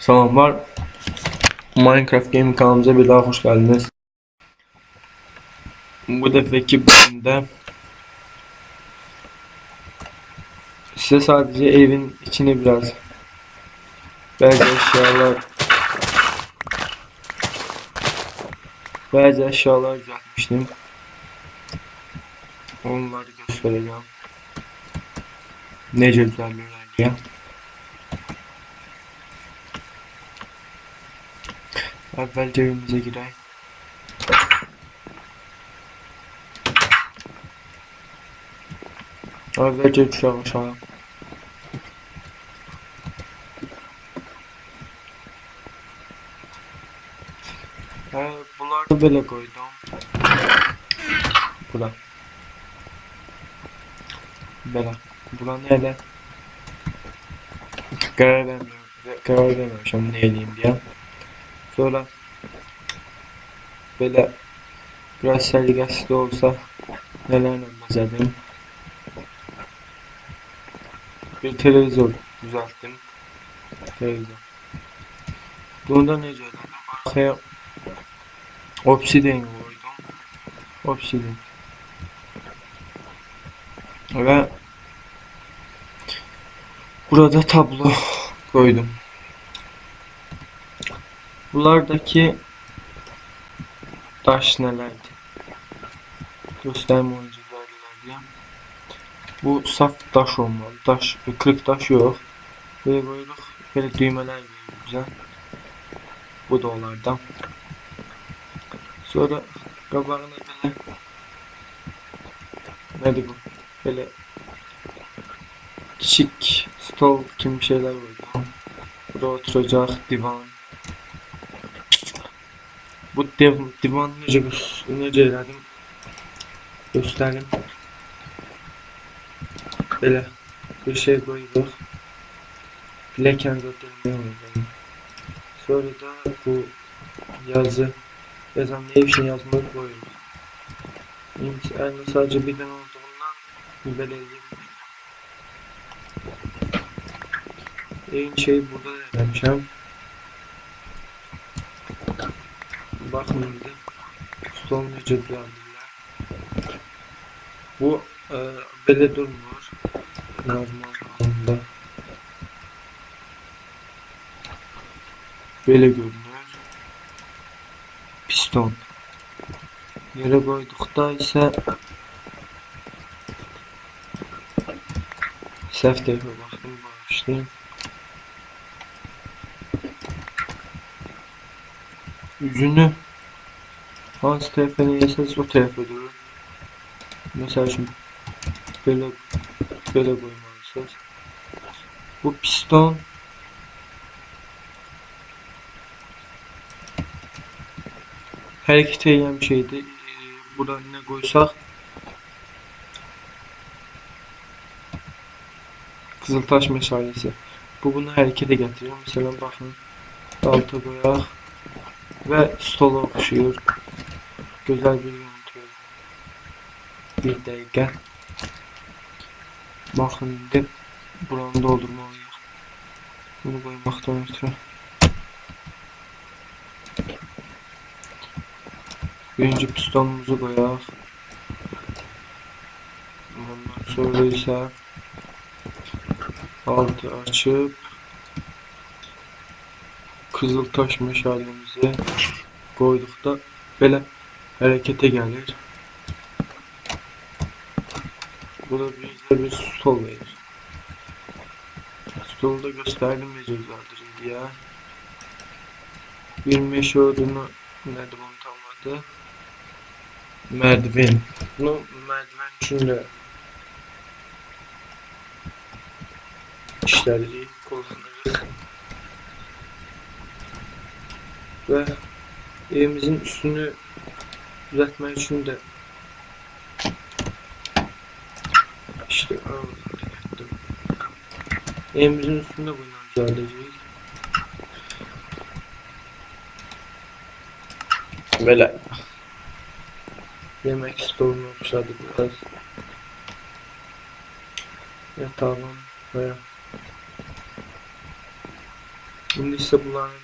Selamlar. Minecraft Game kanalımıza bir daha hoş geldiniz. Bu defeki bölümde size sadece evin içini biraz bazı eşyalar bazı eşyalar düzeltmiştim. Onları göstereceğim. Nece düzenliyorlar diye. Evvelce evimize gireyim. Evvelce düşelim aşağı. Ee, bunları böyle koydum. Bura. Böyle. Bura neyle? Karar vermiyorum. Karar vermiyorum şimdi ne edeyim diye. Sonra böyle biraz sergisi de olsa neler mesela bir televizyon düzelttim. Televizyon. Bunda ne diyorlar? Arkaya obsidian koydum. Obsidian. Ve burada tablo koydum. Bunlardaki taş nelerdi? Gösterme oyuncular diye. Bu saf taş olmalı. Taş, kırık taş yok. Böyle koyduk. Böyle düğmeler veriyor bize. Bu da onlardan. Sonra kabağına böyle Nedir bu? Böyle küçük stol gibi şeyler koydum. Burada oturacak divan. Bu dev, divan nece, nece elədim göstereyim. Böyle bir şey koyduk. Bileken göstermiyorum. Sonra da bu yazı yazan ne için yazmayı koyuyoruz. Yani sadece bir tane olduğundan böyle En şey burada denemişim. Bakın nece düzenliler. Bu e, böyle durmuyor. Normal anında. Böyle görünüyor. Piston. Yere koydukta ise səhv tərəfə baxdım, bağışlayın. Üzünü hansı tərəfə neyəsəz o tərəfə durur. Mesela şimdi böyle böyle koymalısınız. Bu piston hareket eden bir şeydi. Ee, Buradan ne koysak Kızıltaş meşalesi. Bu bunu harekete getiriyor. Mesela bakın alta koyaq ve stola okşuyor. Güzel bir görüntü. Bir dəqiqə. Baxın indi buranı doldurmalıyıq. Bunu qoymaqdan ötürü. Birinci pistonumuzu qoyaq. Ondan sonra isə altı açıb Kızıltaş meşalemizi qoyduqda belə hərəkətə gəlir. Bu da bizde bir stol verir. Stolu da gösterdim düzəldirik diye. Bir meşe odunu nedir bunu tam adı? Merdiven. Bunu merdiven için de işleririk, kullanırız. Ve evimizin üstünü düzeltmek için de İşte öyle. Evimizin üstünde bundan düzelteceğiz. Böyle. Yemek stolunu okşadık biraz. Yatağım veya Şimdi ise bunların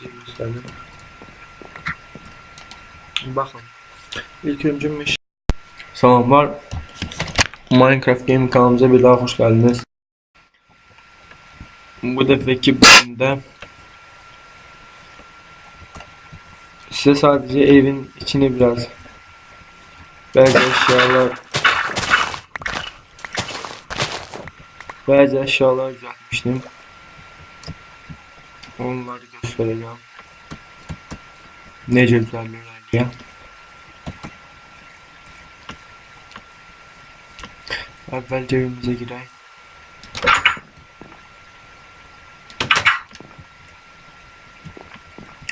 diye gösterdim. Bakın. İlk önce meş... Selamlar. Minecraft Game kanalımıza bir daha hoş geldiniz. Bu defeki bölümde size sadece evin içini biraz bazı eşyalar bazı eşyalar düzeltmiştim. Onları göstereceğim. Nece düzenliyorlar diye. Evvelce evimize gireyim.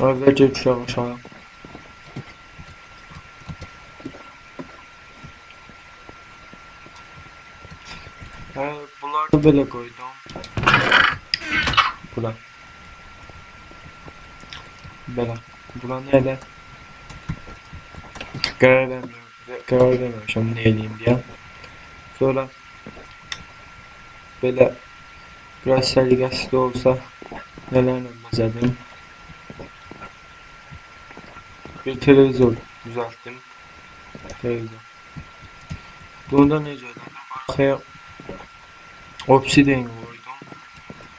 Evvelce uçağı aşağı. Ee, bunları da böyle koydum. Bura. Bela. Bura nerede? Karar vermiyorum. Karar vermemişim ne edeyim diye. Sonra böyle biraz sergisi olsa nelerle bezedim. Bir televizyon düzelttim. Televizyon. Bunda ne dedim? Arkaya obsidian koydum.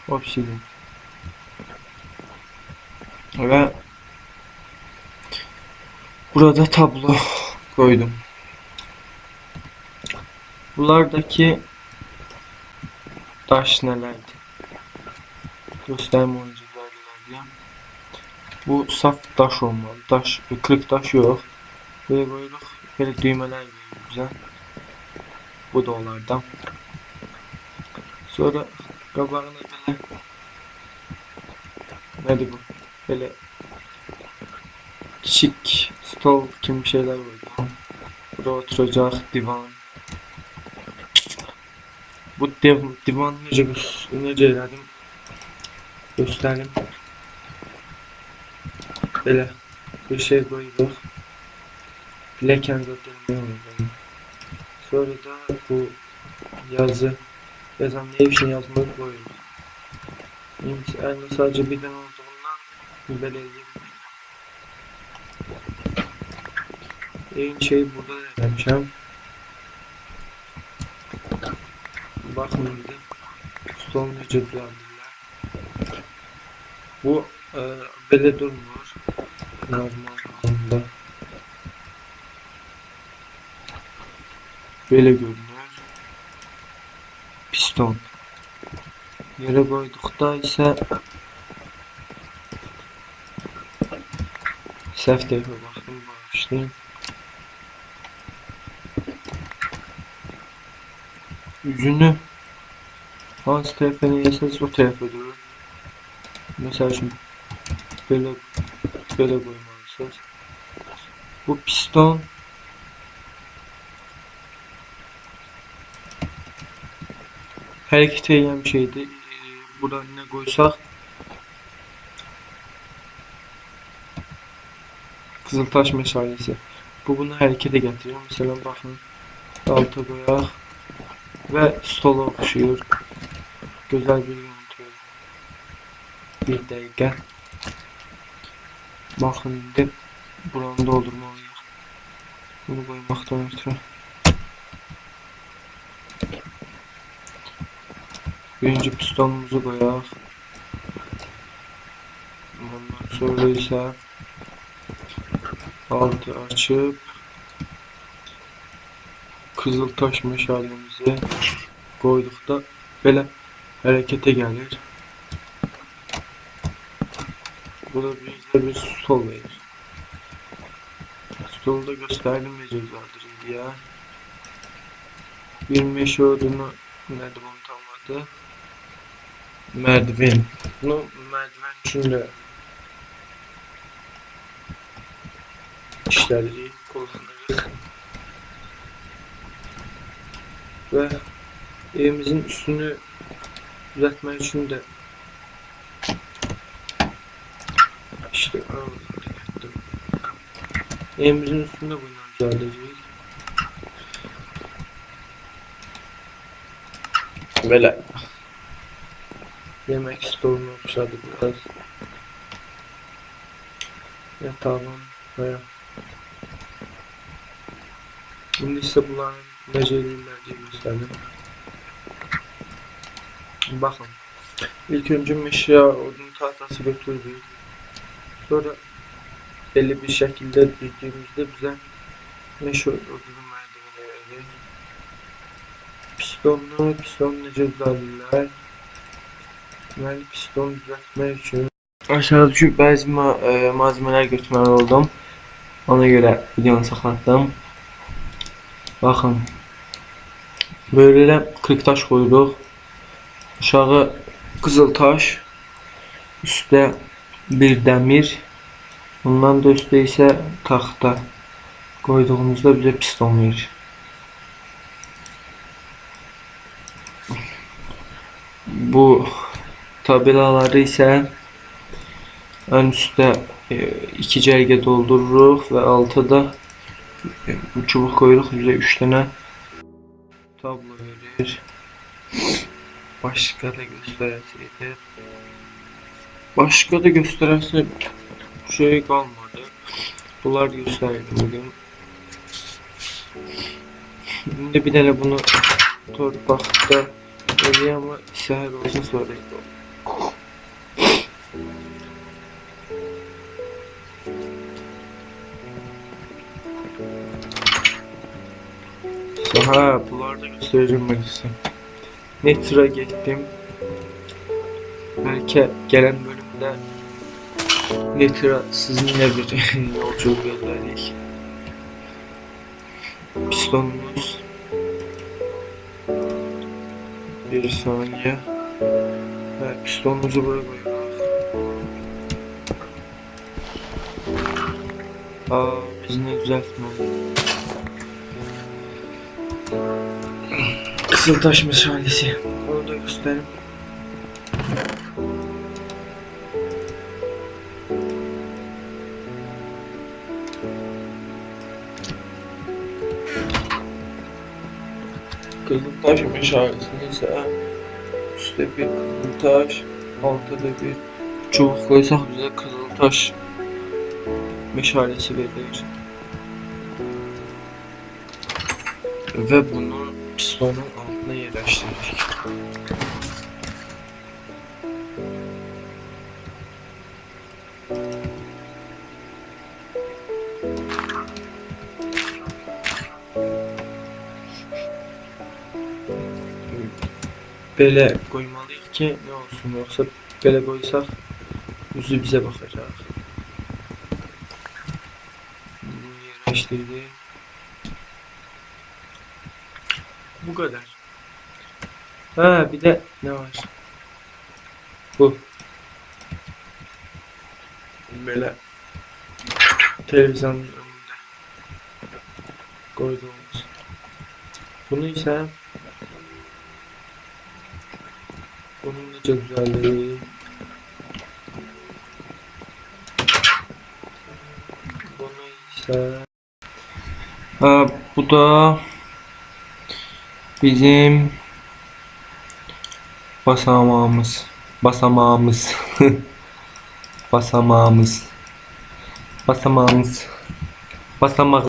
Obsidian. Ve burada tablo koydum. Bunlardaki taş nelerdi? Gösterme oyuncular diye. Bu saf taş olmalı. Taş, kırık taş yok. Böyle koyduk. Böyle düğmeler var güzel. Bu da onlardan. Sonra kabağına böyle Neydi bu? Böyle küçük stol bir şeyler koydum. Burada oturacak divan. Bu div divan nece göz- nece elədim göstereyim. Böyle bir şey koyduk. Bileken göstermiyorum. Sonra da bu yazı yazan ne şey yazmayı koyduk. Yani sadece bir tane olduğundan belirleyeyim. En şey burada da yapacağım. Bakın bir de stol nece düzenliler. Bu e, böyle durmuyor. Normal anında. Böyle görünüyor. Piston. Yere koydukta ise sef baktım bağışlayayım. Yüzünü hangi tarafa neyeseniz o tarafa durur. Mesela şimdi böyle böyle koymalısınız. Bu piston hareket eden bir şeydi. Ee, Buradan ne koysak Kızıltaş meşalesi. Bu bunu harekete getiriyor. Mesela bakın alta koyak ve stola okşuyor. Güzel bir görüntü. Bir dakika. Bakın indi buranı doldurmalıyıq. Bunu koymaktan ötürü. Birinci pistonumuzu koyaq. Ondan sonra ise altı açıp Kızıltaş meşalemizi koydukta böyle harekete gelir. Bu da bize bir stol verir. Stolu da gösterdim ne cezadır ya. Bir meşe odunu nedir unutamadı. Merdiven. Bunu merdiven için de işleri kullanırız. Ve evimizin üstünü düzeltmek için de işte. Evimizin üstünde bunu düzelteceğiz. Böyle Yemek stoluna oxşadı biraz. Yatağım ve Şimdi ise bunların necə eləyirlər deyə göstərdim. Baxın. İlk önce meşe odun tahtası götürdük. Sonra belli bir şekilde diktiğimizde bize meşe odun merdiveni verdi. Pistonlu, piston düzəldirlər? Deməli, piston düzəltmək üçün aşağı düşüb bəzi ma e, malzemeler götürməli oldum. Ona göre videonu saxlatdım. Bakın. Böyle kırık taş koyduk. Aşağı kızıl taş. Üstte bir demir. Bundan da üstte ise tahta. Koyduğumuzda bize piston verir. Bu tabelaları ise ön üstte e, iki cerge doldururuq ve altıda e, bu çubuk koyuruq bize üç tane tablo verir. Başka da gösterəsəydi. Başka da gösterəsə şey kalmadı. Bunlar gösterdi bugün. Şimdi bir tane bunu torpakta öyle ama seher olsun sonra. Size. Netra gittim. Belki gelen bölümde Netra sizinle bir yolculuk gönderdik. Pistonumuz bir saniye ve pistonumuzu buraya koyuyoruz. Aa, biz ne düzeltmeli. Kızıltaş meşalesi. Onu da göstereyim. Kızıltaş meşalesini ise üstte bir kızıltaş, altta da bir çubuk koysak bize kızıltaş meşalesi verir. Ve bunu pistonun altına yerleştirdik. Böyle koymalıyıq ki ne olsun yoksa böyle koysak yüzü bize bakacak. Bunu yerleştirdik. Bu kadar. Ha bir de ne var? Bu. Böyle televizyonun önünde koyduğumuz. Bunu ise bunun da çok güzelliği. Bunu ise ha, bu da Bizim basamağımız, basamağımız, basamağımız, basamağımız, basamak.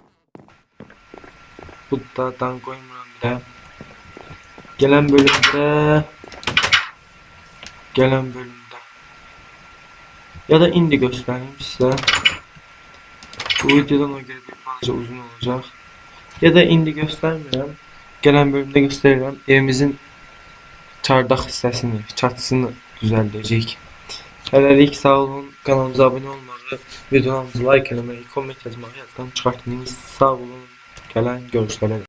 Bu da bir de. Gelen bölümde, gelen bölümde. Ya da indi göstereyim size. Bu videodan o göre bir uzun olacak. Ya da indi göstermiyorum. Gelen bölümde göstereceğim. Evimizin çardak hissəsini, çatısını düzəldəcəyik. Hələlik sağ olun. Kanalımıza abunə olmağı, videolarımızı like eləməyi, komment yazmağı yaddan çıxartmayın. Sağ olun. Gələn görüşlərə.